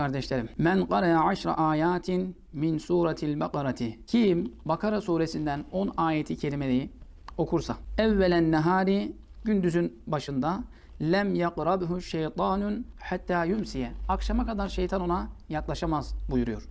Kardeşlerim, men qara'ya aşra ayatin min suretil bakarati. Kim Bakara suresinden 10 ayeti kerimeyi okursa, evvelen nehari gündüzün başında lem yakrabhu şeytanun hatta yumsiye. Akşama kadar şeytan ona yaklaşamaz buyuruyor.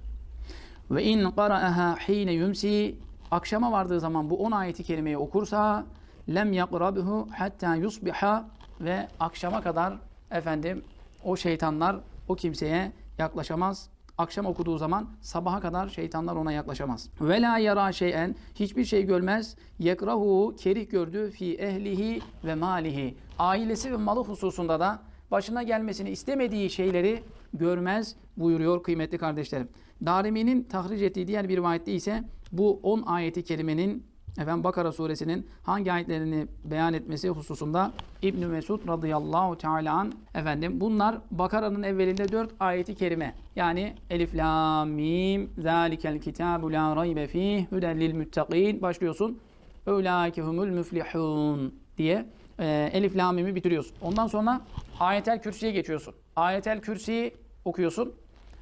Ve in qara'aha hine yumsi akşama vardığı zaman bu 10 ayeti kerimeyi okursa lem yakrabhu hatta yusbiha ve akşama kadar efendim o şeytanlar o kimseye yaklaşamaz. Akşam okuduğu zaman sabaha kadar şeytanlar ona yaklaşamaz. Ve la yara şeyen hiçbir şey görmez. Yekrahu kerih gördü fi ehlihi ve malihi. Ailesi ve malı hususunda da başına gelmesini istemediği şeyleri görmez buyuruyor kıymetli kardeşlerim. Darimi'nin tahric ettiği diğer bir rivayette ise bu 10 ayeti kerimenin efendim Bakara suresinin hangi ayetlerini beyan etmesi hususunda İbn Mesud radıyallahu teala an efendim bunlar Bakara'nın evvelinde 4 ayeti kerime. Yani Elif lam mim zalikel kitabu la raybe fih huden lil muttaqin başlıyorsun. Ulaike humul müflihun diye e, Elif lam mim'i bitiriyorsun. Ondan sonra Ayetel Kürsi'ye geçiyorsun. Ayetel Kürsi'yi okuyorsun.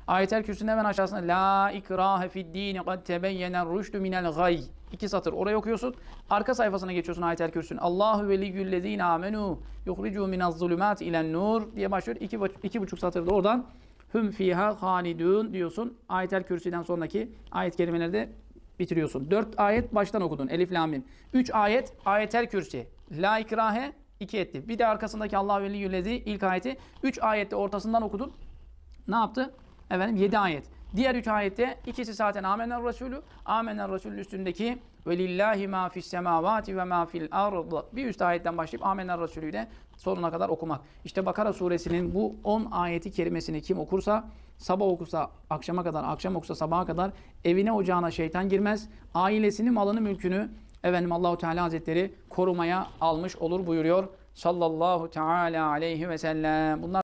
Ayetel Kürsü'nün hemen aşağısında La ikrahe fid dini kad tebeyyenen rüştü minel gay. İki satır oraya okuyorsun. Arka sayfasına geçiyorsun Ayetel Kürsü'nün. Allahu veliyyüllezine amenu yuhricu minaz zulümat ilen nur diye başlıyor. İki, iki buçuk satırda oradan hüm fiha halidun diyorsun. Ayetel Kürsü'den sonraki ayet kelimelerde bitiriyorsun. Dört ayet baştan okudun. Elif lam mim. Üç ayet Ayetel Kürsi. La ikrahe iki etti. Bir de arkasındaki Allah veliyyüllezi ilk ayeti. Üç ayette ortasından okudun. Ne yaptı? Efendim 7 ayet. Diğer 3 ayette ikisi zaten amener Resulü. Amener Resulü üstündeki ve lillahi ma fis semavati ve ma fil ard. Bir üst ayetten başlayıp amener Resulü ile sonuna kadar okumak. İşte Bakara suresinin bu 10 ayeti kerimesini kim okursa sabah okusa akşama kadar, akşam okusa sabaha kadar evine ocağına şeytan girmez. Ailesini, malını, mülkünü efendim Allahu Teala Hazretleri korumaya almış olur buyuruyor sallallahu teala aleyhi ve sellem. Bunlar